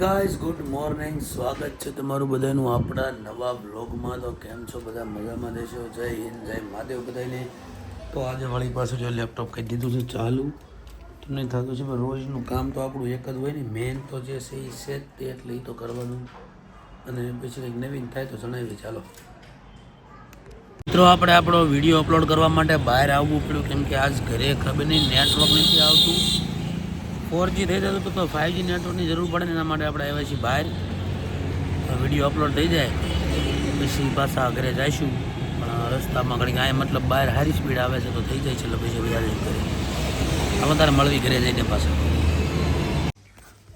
Guys good morning સ્વાગત છે તમારું બધાનું આપણા નવા બ્લોગમાં તો કેમ છો બધા? મજામાં દેશો જય હિન્દ, જય મહાદેવ બધાને. તો આજે વળી પાછું જો લેપટોપ કહી દીધું છે ચાલુ. તમને થતું છે પણ રોજનું કામ તો આપણું એક જ હોય ને. મેન તો જે છે એ છે તે, એટલે એ તો કરવાનું. અને પછી કંઈક નવીન થાય તો જણાવી ચાલો. મિત્રો, આપણે આપણો વીડિયો અપલોડ કરવા માટે બહાર આવવું પડ્યું. કેમ કે આજ ઘરે ખબર નહીં નેટવર્ક નથી આવતું. ફોરજી થઈ જતું તો ફાઇવજી નેટવર્કની જરૂર પડે ને એના માટે આપણે આવ્યા છીએ બહાર. વીડિયો અપલોડ થઈ જાય. પછી પાછા ઘરે જઈશું. પણ રસ્તામાં ઘણી ગાય મતલબ બહાર હારી સ્પીડ આવે છે તો થઈ જાય છે એટલે પછી વધારે આમાં તારે મળવી ઘરે જઈને પાછા.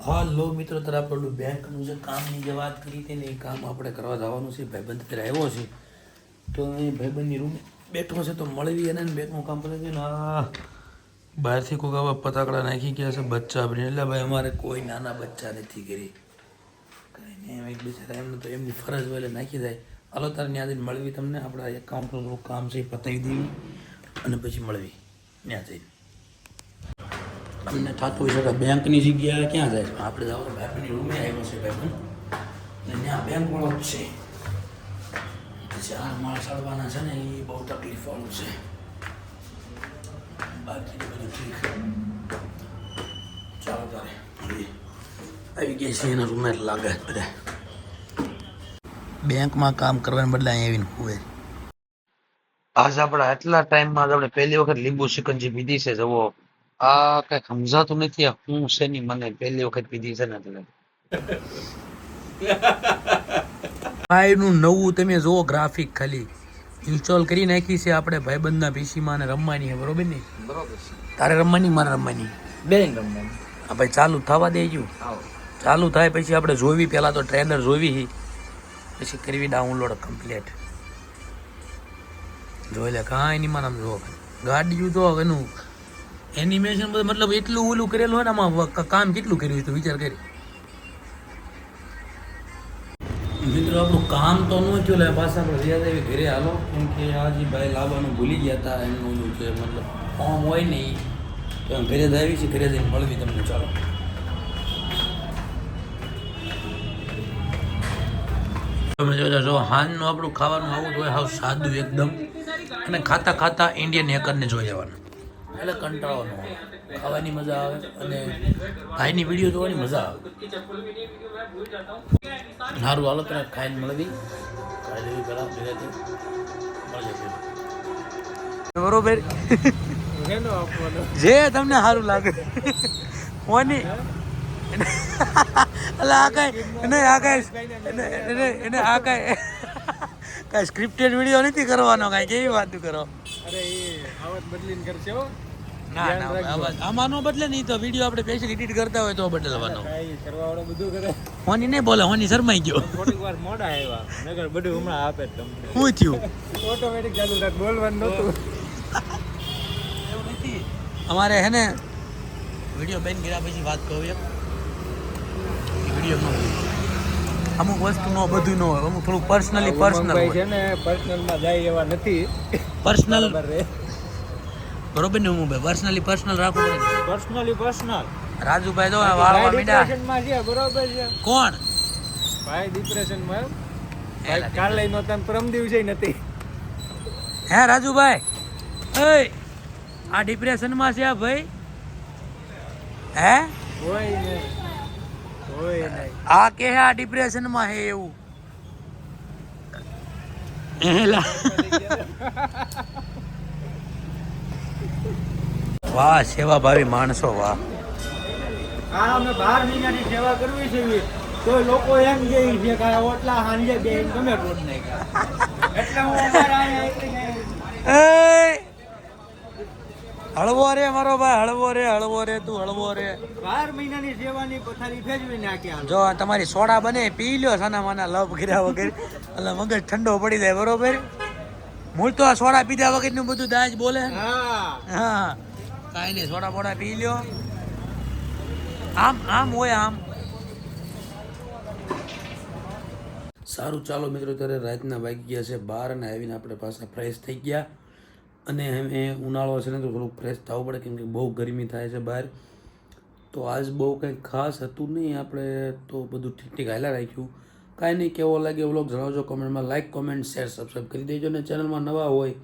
હાલો મિત્રો, તારે આપણું બેંકનું જે કામની જે વાત કરી હતી ને એ કામ આપણે કરવા જવાનું છે. ભાઈબંધ ત્યારે આવ્યો છે. તો એ ભાઈબંધની રૂમ બેઠો છે તો મળવી અને બેંકનું કામ કરે છે ને. બહારથી કોઈક આવા પતાકડા નાખી ગયા છે, બચ્ચા આપણે એટલે ભાઈ, અમારે કોઈ નાના બચ્ચા નથી કરી. કાંઈ નહીં એમ એક બિચારા એમને તો એમની ફરજ વહેલે નાખી જાય હાલો, તારે ત્યાં મળવી તમને. આપણા એકાઉન્ટનું થોડું કામ છે એ પતાવી દેવી અને પછી મળવી. ત્યાં જઈને. અમને થતું હોય છે કે બેંકની જગ્યાએ ક્યાં જાય છે? આપણે જવાનું ભાઈબંધની રૂમે આવ્યો છે ભાઈબંધ અને ત્યાં બેંક વાળો છે. ચાર માળ ચડવાના છે ને, એ બહુ તકલીફ વાળું છે. બાકી બધું ઠીક ચાલો તારે આવી ગયા છે એના રૂમે લાગે બધા બેંકમાં કામ કરવાને બદલે અહીંયા આવીને હોય આજ આપણે આટલા ટાઈમમાં આપણે પહેલી વખત લીંબુ શિકંજી પીધી છે જવો આ કઈ સમજાતું નથી હું છે ની મને પહેલી વખત પીધી છે ને એટલે નું નવું તમે જુઓ ગ્રાફિક ખાલી. ઇન્સ્ટોલ કરી નાખી છે આપણે ભાઈબંધના પીસીમાં અને રમવાની છે બરોબર ને? બરોબર તારે રમવાની મારે રમવાની? બે રમવાની. હા ભાઈ ચાલુ થવા દેજો. ચાલુ થાય પછી આપણે જોવી પહેલાં તો ટ્રેલર જોવી. પછી કરવી ડાઉનલોડ કમ્પ્લીટ જોઈ લે કાંઈ નહીં આમ જો ગાડીયું તો એનું એનિમેશન બધું મતલબ એટલું ઓલું કરેલું હોય ને આમાં કામ કેટલું કર્યું છે તો વિચાર કરી? મિત્રો, આપણું કામ તો ન થયું, લે પાછા આપણે રિયાઝ આવી ઘરે હાલો. કેમ કે આજે ભાઈ લાવવાનું ભૂલી ગયા હતા એમનું છે, મતલબ ફોર્મ હોય ને તો એમ ઘરે જ આવી છે, ઘરે જઈને મળવી તમને, ચાલો. તમે જોજો જો હાનનું આપણું ખાવાનું આવું જ હોય, હાવ સાદું એકદમ. અને ખાતા ખાતા ઇન્ડિયન હેકરને જોઈ જવાનું એટલે કંટાળો ન આવે. ખાવાની મજા આવે અને ભાઈની વીડિયો જોવાની મજા આવે. સારું હાલો તને ખાઈને મળવી. ખાઈ લેવી પહેલાં ભેગાથી મળીએ બરોબર. જે તમને સારું લાગે. કોની એટલે આ કાંઈ એને આ કાંઈ એને એને એને આ કાંઈ કાંઈ સ્ક્રિપ્ટેડ વીડિયો નથી કરવાનો કાંઈ કેવી વાત કરો? અરે આવત બદલીને કરશે હો. ના ના આમાં નો બદલે નહીં તો વીડિયો આપણે સ્પેશિયલ એડિટ કરતા હોય તો બદલવાનો. કાંઈ કરવા બધું કરે. હોની નહીં બોલે હોની શરમાઈ ગયો. થોડીક વાર મોડા આવ્યા. નગર બધું હમણાં આપે તમને. શું થયું? ઓટોમેટિક ચાલુ રાખ બોલવાનું નહોતું. અમારે હે ને વીડિયો બેન કર્યા પછી વાત કહું એક. વિડીયોમાં અમુક વસ્તુ નો બધું ન હોય. અમુક થોડું પર્સનલી પર્સનલ છે ને પર્સનલમાં જાય એવા નથી. પર્સનલ બરાબર ને હું ભાઈ પર્સનલી પર્સનલ રાખવું પડે પર્સનલી પર્સનલ રાજુભાઈ તો વાળવા મીડા. ડિપ્રેશનમાં છે બરોબર છે. કોણ? ભાઈ ડિપ્રેશનમાં ભાઈ એલા કાલે નો તન પરમ દિવસે નથી. હે રાજુભાઈ. એય આ ડિપ્રેશનમાં છે આ ભાઈ? હે? કોઈ નહીં હોય નહીં આ કે આ ડિપ્રેશનમાં હે એવું? એલા. વાહ સેવા ભાવી માણસો વાહ. હા અમે બાર મહિનાની સેવા કરવી છે તો લોકો એમ કે છે કે ઓટલા હાંજે બે ગમે રોડ નાખ્યા. એટલે હું અમારા! હળવો રે મારો ભાઈ હળવો રે હળવો રે તું હળવો રે. બાર મહિનાની સેવાની પથારી ફેરવી નાખ્યા જો તમારી સોડા બને પી લ્યો સાના માના લવ કર્યા વગર. એટલે મગજ ઠંડો પડી જાય બરોબર? મૂળ તો આ સોડા પીધા વગરનું બધું દાજ બોલે. હા. હા. કાંઈ નહીં સોડા બોડા પી લ્યો. આમ આમ હોય આમ. સારું, ચાલો મિત્રો ત્યારે રાતના વાગી ગયા છે બાર અને આવીને આપણે પાછા ફ્રેશ થઈ ગયા. અને એ ઉનાળો છે ને તો થોડુંક ફ્રેશ થવું પડે કેમકે બહુ ગરમી થાય છે બહાર. તો આજ બહુ કંઈ ખાસ હતું નહીં, આપણે તો બધું ઠીક ઠીક હાલ્યા રાખ્યું. કાંઈ નહીં, કેવો લાગે વ્લોગ જણાવજો કોમેન્ટમાં લાઇક કોમેન્ટ શેર સબસ્ક્રાઈબ કરી દેજો અને ચેનલમાં નવા હોય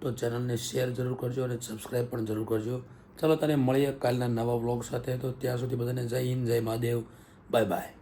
તો ચેનલને શેર જરૂર કરજો અને સબસ્ક્રાઈબ પણ જરૂર કરજો. ચાલો તને મળીએ કાલના નવા વ્લોગ સાથે. તો ત્યાં સુધી બધાને જય હિન્દ, જય મહાદેવ. Bye bye.